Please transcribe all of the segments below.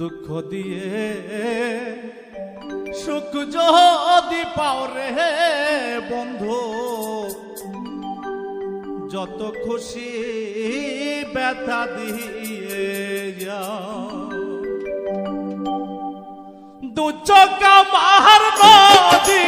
দুঃখ দিয়ে। সুখ যদি পাও রে বন্ধু, যত খুশি ব্যথা দিয়ে যাও। দু চকা মাহার নদী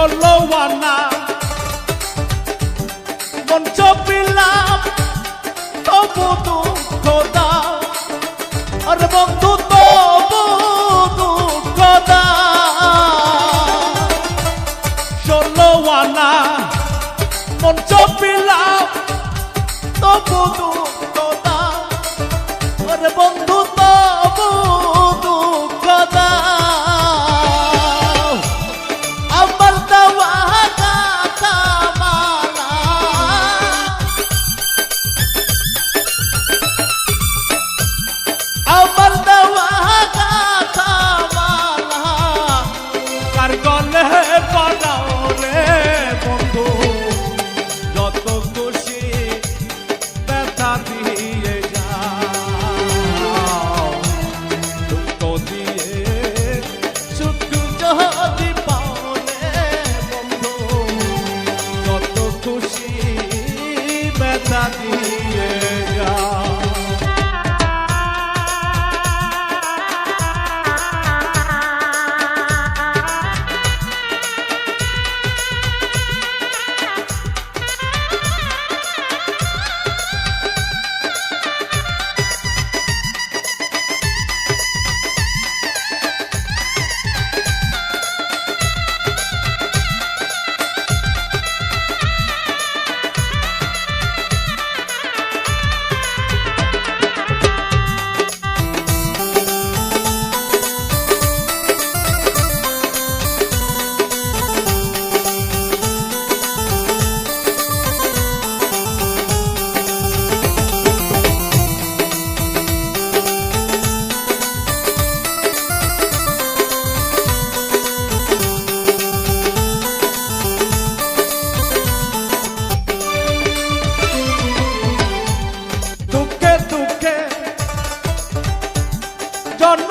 আনা মঞ্চ পিলাম তবু দুঃখ দাও। আর বন্ধু, তবু দুঃখ দাও। ষোলো মঞ্চ পিলাম তবু দুঃখ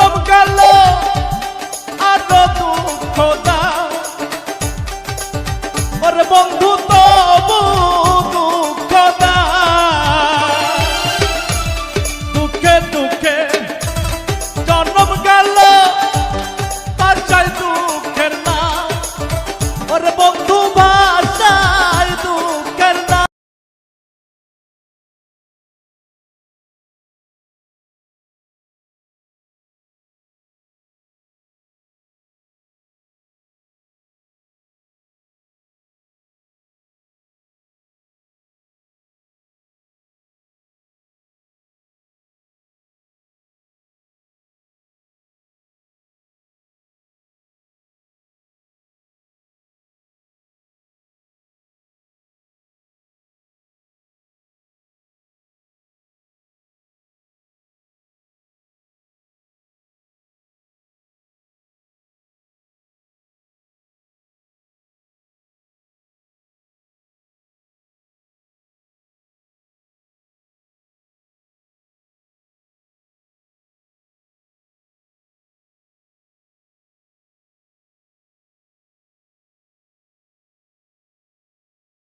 জন্ম গেল আরও দুঃখ দাও। ওরে বন্ধু